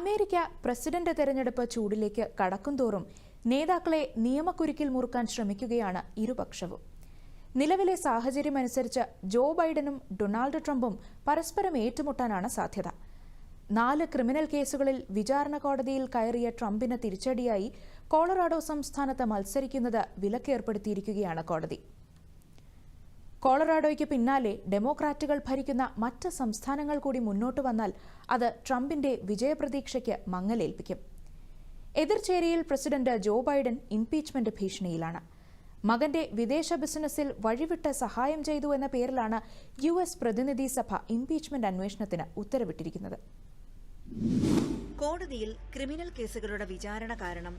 America president തെരഞ്ഞെടുപ്പ് ചൂടിലേക്ക് കടക്കുംതോറും നേതാക്കളെ നിയമക്കുരുക്കിൽ മുറുക്കാൻ ശ്രമിക്കുകയാണ് ഇരുപക്ഷവും. നിലവിലെ സാഹചര്യമനുസരിച്ച് ജോ ബൈഡനും ഡൊണാൾഡ് ട്രംപും പരസ്പരം ഏറ്റുമുട്ടാനാണ് സാധ്യത. നാല് ക്രിമിനൽ കേസുകളിൽ വിചാരണ കോടതിയിൽ കയറിയ ട്രംപിന് തിരിച്ചടിയായി കോളറാഡോ സംസ്ഥാനത്ത് മത്സരിക്കുന്നത് വിലക്കേർപ്പെടുത്തിയിരിക്കുകയാണ് കോടതി. കോളറാഡോയ്ക്ക് പിന്നാലെ ഡെമോക്രാറ്റുകൾ ഭരിക്കുന്ന മറ്റ് സംസ്ഥാനങ്ങൾ കൂടി മുന്നോട്ട് വന്നാൽ അത് ട്രംപിന്റെ വിജയപ്രതീക്ഷയ്ക്ക് മങ്ങലേൽപ്പിക്കും. എതിർചേരിയിൽ പ്രസിഡന്റ് ജോ ബൈഡൻ ഇംപീച്ച്മെന്റ് ഭീഷണിയിലാണ്. മകന്റെ വിദേശ ബിസിനസ്സിൽ വഴിവിട്ട് സഹായം ചെയ്തു എന്ന പേരിലാണ് യു എസ് പ്രതിനിധി സഭ ഇംപീച്ച്മെന്റ് അന്വേഷണത്തിന് ഉത്തരവിട്ടിരിക്കുന്നത്. കോടതിയിൽ ക്രിമിനൽ കേസുകളുടെ വിചാരണ കാരണം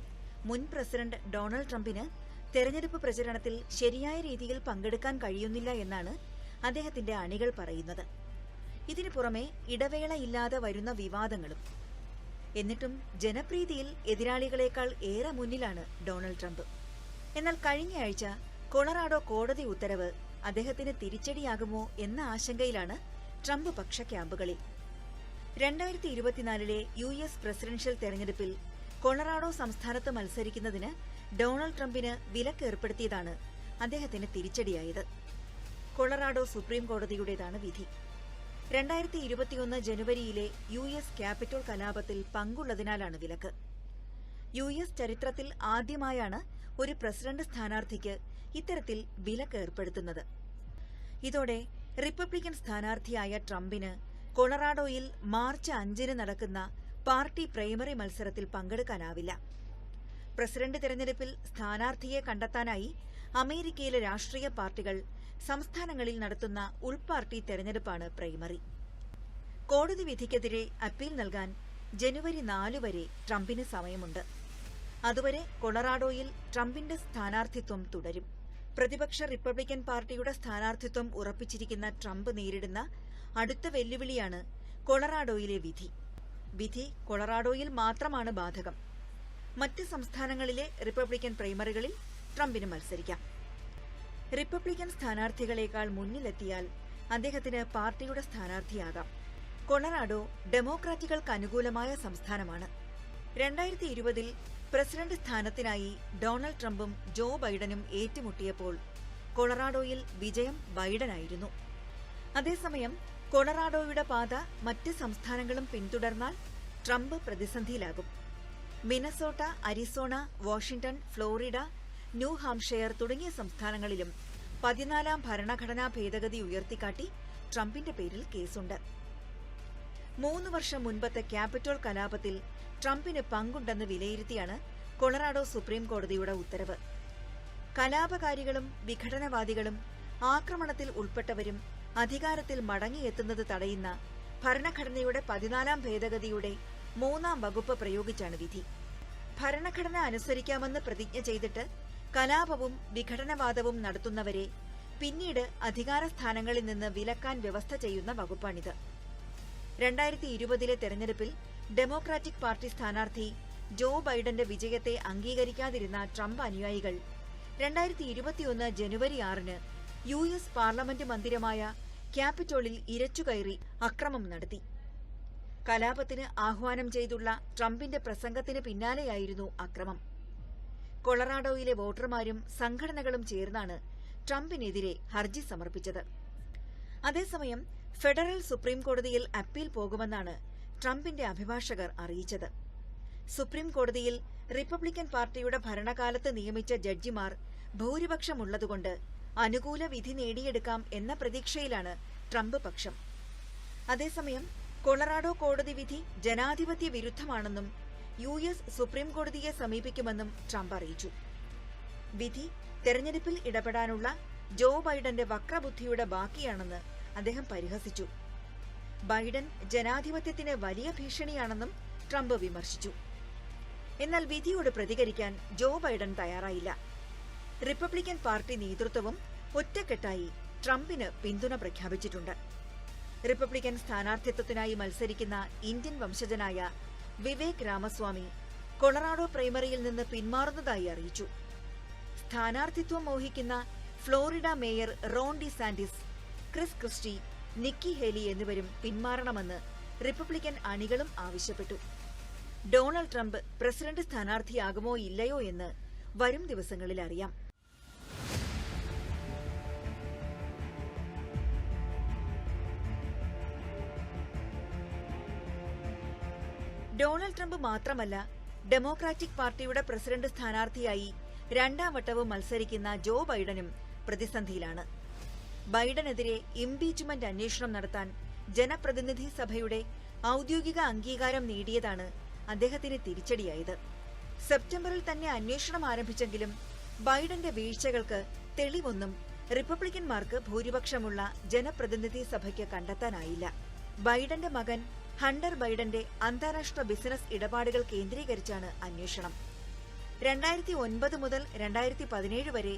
മുൻ പ്രസിഡന്റ് ഡൊണാൾഡ് ട്രംപിന് തെരഞ്ഞെടുപ്പ് പ്രചരണത്തിൽ ശരിയായ രീതിയിൽ പങ്കെടുക്കാൻ കഴിയുന്നില്ല എന്നാണ് അദ്ദേഹത്തിന്റെ അണികൾ പറയുന്നത്. ഇതിനു പുറമെ ഇടവേളയില്ലാതെ വരുന്ന വിവാദങ്ങളും. എന്നിട്ടും ജനപ്രീതിയിൽ എതിരാളികളെക്കാൾ ഏറെ മുന്നിലാണ് ഡൊണാൾഡ് ട്രംപ്. എന്നാൽ കഴിഞ്ഞയാഴ്ച കൊളറാഡോ കോടതി ഉത്തരവ് അദ്ദേഹത്തിന് തിരിച്ചടിയാകുമോ എന്ന ആശങ്കയിലാണ് ട്രംപ് പക്ഷ ക്യാമ്പുകളിൽ. രണ്ടായിരത്തി ഇരുപത്തിനാലിലെ യു എസ് പ്രസിഡൻഷ്യൽ തെരഞ്ഞെടുപ്പിൽ കൊളറാഡോ സംസ്ഥാനത്ത് മത്സരിക്കുന്നതിന് ഡൊണാൾഡ് ട്രംപിന് വിലക്ക് ഏർപ്പെടുത്തിയതാണ് അദ്ദേഹത്തിന് തിരിച്ചടിയായത്. കൊളറാഡോ സുപ്രീം കോടതിയുടേതാണ് വിധി. രണ്ടായിരത്തി ഇരുപത്തിയൊന്ന് ജനുവരിയിലെ യു എസ് ക്യാപിറ്റോൾ കലാപത്തിൽ പങ്കുള്ളതിനാലാണ് വിലക്ക്. യു എസ് ചരിത്രത്തിൽ ആദ്യമായാണ് ഒരു പ്രസിഡന്റ് സ്ഥാനാർത്ഥിക്ക് ഇത്തരത്തിൽ വിലക്ക് ഏർപ്പെടുത്തുന്നത്. ഇതോടെ റിപ്പബ്ലിക്കൻ സ്ഥാനാർത്ഥിയായ ട്രംപിന് കൊളറാഡോയിൽ മാർച്ച് അഞ്ചിന് നടക്കുന്ന പാർട്ടി പ്രൈമറി മത്സരത്തിൽ പങ്കെടുക്കാനാവില്ല. പ്രസിഡന്റ് തെരഞ്ഞെടുപ്പിൽ സ്ഥാനാർത്ഥിയെ കണ്ടെത്താനായി അമേരിക്കയിലെ രാഷ്ട്രീയ പാർട്ടികൾ സംസ്ഥാനങ്ങളിൽ നടത്തുന്ന ഉൾപാർട്ടി തെരഞ്ഞെടുപ്പാണ് പ്രൈമറി. കോടതി വിധിക്കെതിരെ അപ്പീൽ നൽകാൻ ജനുവരി നാലു വരെ ട്രംപിന് സമയമുണ്ട്. അതുവരെ കൊളറാഡോയിൽ ട്രംപിന്റെ സ്ഥാനാർത്ഥിത്വം തുടരും. പ്രതിപക്ഷ റിപ്പബ്ലിക്കൻ പാർട്ടിയുടെ സ്ഥാനാർത്ഥിത്വം ഉറപ്പിച്ചിരിക്കുന്ന ട്രംപ് നേരിടുന്ന അടുത്ത വെല്ലുവിളിയാണ് കൊളറാഡോയിലെ വിധി. വിധി കൊളറാഡോയിൽ മാത്രമാണ് ബാധകം. മറ്റ് സംസ്ഥാനങ്ങളിലെ റിപ്പബ്ലിക്കൻ പ്രൈമറികളിൽ ട്രംപിന് മത്സരിക്കാം. റിപ്പബ്ലിക്കൻ സ്ഥാനാർത്ഥികളെക്കാൾ മുന്നിലെത്തിയാൽ അദ്ദേഹത്തിന് പാർട്ടിയുടെ സ്ഥാനാർത്ഥിയാകാം. കൊളറാഡോ ഡെമോക്രാറ്റുകൾക്ക് അനുകൂലമായ സംസ്ഥാനമാണ്. രണ്ടായിരത്തി ഇരുപതിൽ പ്രസിഡന്റ് സ്ഥാനത്തിനായി ഡൊണാൾഡ് ട്രംപും ജോ ബൈഡനും ഏറ്റുമുട്ടിയപ്പോൾ കൊളറാഡോയിൽ വിജയം ബൈഡനായിരുന്നു. അതേസമയം കൊളറാഡോയുടെ പാത മറ്റ് സംസ്ഥാനങ്ങളും പിന്തുടർന്നാൽ Trump പ്രതിസന്ധിയിലാകും. Minnesota Arizona Washington Florida New Hampshire തുടങ്ങിയ സംസ്ഥാനങ്ങളിലും പതിനാലാം ഭരണഘടനാ ഭേദഗതി ഉയർത്തിക്കാട്ടി ട്രംപിന്റെ പേരിൽ കേസുണ്ട്. മൂന്ന് വർഷം മുൻപത്തെ ക്യാപിറ്റോൾ കലാപത്തിൽ ട്രംപിന് പങ്കുണ്ടെന്ന് വിലയിരുത്തിയാണ് കൊളറാഡോ സുപ്രീം കോടതിയുടെ ഉത്തരവ്. കലാപകാരികളും വിഘടനവാദികളും ആക്രമണത്തിൽ ഉൾപ്പെട്ടവരും അധികാരത്തിൽ മടങ്ങിയെത്തുന്നത് തടയുന്ന ഭരണഘടനയുടെ പതിനാലാം ഭേദഗതിയുടെ മൂന്നാം വകുപ്പ് പ്രയോഗിച്ചാണ് വിധി. ഭരണഘടന അനുസരിക്കാമെന്ന് പ്രതിജ്ഞ ചെയ്തിട്ട് കലാപവും വിഘടനവാദവും നടത്തുന്നവരെ പിന്നീട് അധികാര സ്ഥാനങ്ങളിൽ നിന്ന് വിലക്കാൻ വ്യവസ്ഥ ചെയ്യുന്ന വകുപ്പാണിത്. രണ്ടായിരത്തി ഇരുപതിലെ തെരഞ്ഞെടുപ്പിൽ ഡെമോക്രാറ്റിക് പാർട്ടി സ്ഥാനാർത്ഥി ജോ ബൈഡന്റെ വിജയത്തെ അംഗീകരിക്കാതിരുന്ന ട്രംപ് അനുയായികൾ രണ്ടായിരത്തി ഇരുപത്തിയൊന്ന് ജനുവരി ആറിന് യു എസ് പാർലമെന്റ് മന്ദിരമായ ക്യാപിറ്റോളിൽ ഇരച്ചുകയറി അക്രമം നടത്തി. കലാപത്തിന് ആഹ്വാനം ചെയ്തുള്ള ട്രംപിന്റെ പ്രസംഗത്തിന് പിന്നാലെയായിരുന്നു അക്രമം. കൊളറാഡോയിലെ വോട്ടർമാരും സംഘടനകളും ചേർന്നാണ് ട്രംപിനെതിരെ ഹർജി സമർപ്പിച്ചത്. അതേസമയം ഫെഡറൽ സുപ്രീം കോടതിയിൽ അപ്പീൽ പോകുമെന്നാണ് ട്രംപിന്റെ അഭിഭാഷകർ അറിയിച്ചത്. സുപ്രീം കോടതിയിൽ റിപ്പബ്ലിക്കൻ പാർട്ടിയുടെ ഭരണകാലത്ത് നിയമിച്ച ജഡ്ജിമാർ ഭൂരിപക്ഷമുള്ളതുകൊണ്ട് അനുകൂല വിധി നേടിയെടുക്കാം എന്ന പ്രതീക്ഷയിലാണ് ട്രംപ് പക്ഷം. അതേസമയം കൊളറാഡോ കോടതി വിധി ജനാധിപത്യ വിരുദ്ധമാണെന്നും യു എസ് സുപ്രീം കോടതിയെ സമീപിക്കുമെന്നും ട്രംപ് അറിയിച്ചു. വിധി തെരഞ്ഞെടുപ്പിൽ ഇടപെടാനുള്ള ജോ ബൈഡന്റെ വക്രബുദ്ധിയുടെ ബാക്കിയാണെന്ന് അദ്ദേഹം പരിഹസിച്ചു. ബൈഡൻ ജനാധിപത്യത്തിന് വലിയ ഭീഷണിയാണെന്നും ട്രംപ് വിമർശിച്ചു. എന്നാൽ വിധിയോട് പ്രതികരിക്കാൻ ജോ ബൈഡൻ തയ്യാറായില്ല. റിപ്പബ്ലിക്കൻ പാർട്ടി നേതൃത്വവും ഒറ്റക്കെട്ടായി ട്രംപിന് പിന്തുണ പ്രഖ്യാപിച്ചിട്ടുണ്ട്. റിപ്പബ്ലിക്കൻ സ്ഥാനാർത്ഥിത്വത്തിനായി മത്സരിക്കുന്ന ഇന്ത്യൻ വംശജനായ വിവേക് രാമസ്വാമി കൊളറാഡോ പ്രൈമറിയിൽ നിന്ന് പിന്മാറുന്നതായി അറിയിച്ചു. സ്ഥാനാർത്ഥിത്വം മോഹിക്കുന്ന Florida mayor Ron De Chris Christie Nikki Haley എന്നിവരും പിന്മാറണമെന്ന് റിപ്പബ്ലിക്കൻ അണികളും ആവശ്യപ്പെട്ടു. ഡൊണാൾഡ് ട്രംപ് പ്രസിഡന്റ് സ്ഥാനാർത്ഥിയാകുമോ ഇല്ലയോ എന്ന് വരും ദിവസങ്ങളിൽ അറിയാം. ഡൊണാൾഡ് ട്രംപ് മാത്രമല്ല ഡെമോക്രാറ്റിക് പാർട്ടിയുടെ പ്രസിഡന്റ് സ്ഥാനാർത്ഥിയായി രണ്ടാം വട്ടവും മത്സരിക്കുന്ന ജോ ബൈഡനും പ്രതിസന്ധിയിലാണ്. ബൈഡനെതിരെ ഇംപീച്ച്മെന്റ് അന്വേഷണം നടത്താൻ ജനപ്രതിനിധി സഭയുടെ ഔദ്യോഗിക അംഗീകാരം നേടിയതാണ് അദ്ദേഹത്തിന് തിരിച്ചടിയായത്. സെപ്റ്റംബറിൽ തന്നെ അന്വേഷണം ആരംഭിച്ചെങ്കിലും ബൈഡന്റെ വീഴ്ചകൾക്ക് തെളിവൊന്നും റിപ്പബ്ലിക്കന്മാർക്ക് ഭൂരിപക്ഷമുള്ള ജനപ്രതിനിധി സഭയ്ക്ക് കണ്ടെത്താനായില്ല. ബൈഡന്റെ മകൻ ഹണ്ടർ ബൈഡന്റെ അന്താരാഷ്ട്ര ബിസിനസ് ഇടപാടുകൾ കേന്ദ്രീകരിച്ചാണ് അന്വേഷണം. രണ്ടായിരത്തി ഒൻപത് മുതൽ രണ്ടായിരത്തി പതിനേഴ് വരെ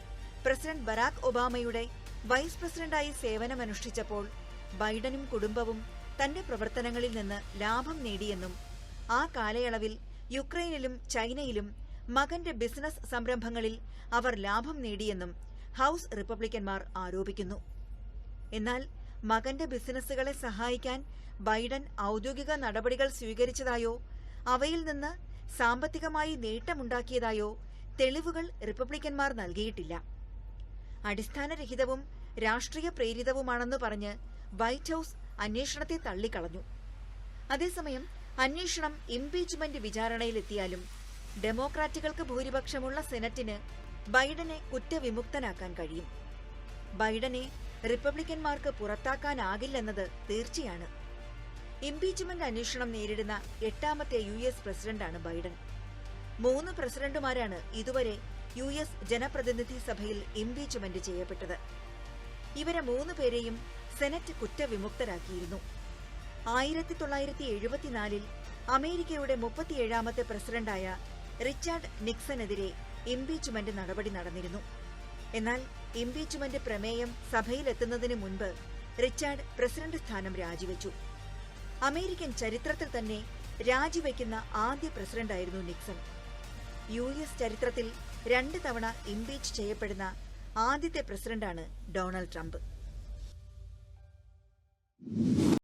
പ്രസിഡന്റ് ബറാക് ഒബാമയുടെ വൈസ് പ്രസിഡന്റായി സേവനമനുഷ്ഠിച്ചപ്പോൾ ബൈഡനും കുടുംബവും തന്റെ പ്രവർത്തനങ്ങളിൽ നിന്ന് ലാഭം നേടിയെന്നും ആ കാലയളവിൽ യുക്രൈനിലും ചൈനയിലും മകന്റെ ബിസിനസ് സംരംഭങ്ങളിൽ അവർ ലാഭം നേടിയെന്നും ഹൌസ് റിപ്പബ്ലിക്കന്മാർ ആരോപിക്കുന്നു. എന്നാൽ മകന്റെ ബിസിനസ്സുകളെ സഹായിക്കാൻ ബൈഡൻ ഔദ്യോഗിക നടപടികൾ സ്വീകരിച്ചതായോ അവയിൽ നിന്ന് സാമ്പത്തികമായി നേട്ടമുണ്ടാക്കിയതായോ തെളിവുകൾ റിപ്പബ്ലിക്കന്മാർ നൽകിയിട്ടില്ല. അടിസ്ഥാനരഹിതവും രാഷ്ട്രീയ പ്രേരിതവുമാണെന്ന് പറഞ്ഞ് വൈറ്റ് ഹൌസ് അന്വേഷണത്തെ തള്ളിക്കളഞ്ഞു. അതേസമയം അന്വേഷണം ഇംപീച്ച്മെന്റ് വിചാരണയിലെത്തിയാലും ഡെമോക്രാറ്റുകൾക്ക് ഭൂരിപക്ഷമുള്ള സെനറ്റിന് ബൈഡനെ കുറ്റവിമുക്തനാക്കാൻ കഴിയും. ബൈഡനെ റിപ്പബ്ലിക്കന്മാർക്ക് പുറത്താക്കാനാകില്ലെന്നത് തീർച്ചയാണ്. ഇംപീച്ച്മെന്റ് അന്വേഷണം നേരിടുന്ന എട്ടാമത്തെ യു എസ് പ്രസിഡന്റാണ് ബൈഡൻ. മൂന്ന് പ്രസിഡന്റുമാരാണ് ഇതുവരെ യു എസ് ജനപ്രതിനിധി സഭയിൽ ഇംപീച്ച്മെന്റ് ചെയ്യപ്പെട്ടത്. ഇവരെ മൂന്ന് പേരെയും സെനറ്റ് കുറ്റവിമുക്തരാക്കിയിരുന്നു. ആയിരത്തി തൊള്ളായിരത്തി എഴുപത്തിനാലിൽ അമേരിക്കയുടെ മുപ്പത്തിയേഴാമത്തെ പ്രസിഡന്റായ റിച്ചാർഡ് നിക്സനെതിരെ ഇംപീച്ച്മെന്റ് നടപടി നടന്നിരുന്നു. എന്നാൽ ഇംപീച്ച്മെന്റ് പ്രമേയം സഭയിലെത്തുന്നതിന് മുൻപ് റിച്ചാർഡ് പ്രസിഡന്റ് സ്ഥാനം രാജിവെച്ചു. അമേരിക്കൻ ചരിത്രത്തിൽ തന്നെ രാജിവെക്കുന്ന ആദ്യ പ്രസിഡന്റായിരുന്നു നിക്സൺ. യു എസ് ചരിത്രത്തിൽ രണ്ട് തവണ ഇംപീച്ച് ചെയ്യപ്പെടുന്ന ആദ്യത്തെ പ്രസിഡന്റാണ് ഡൊണാൾഡ് ട്രംപ്.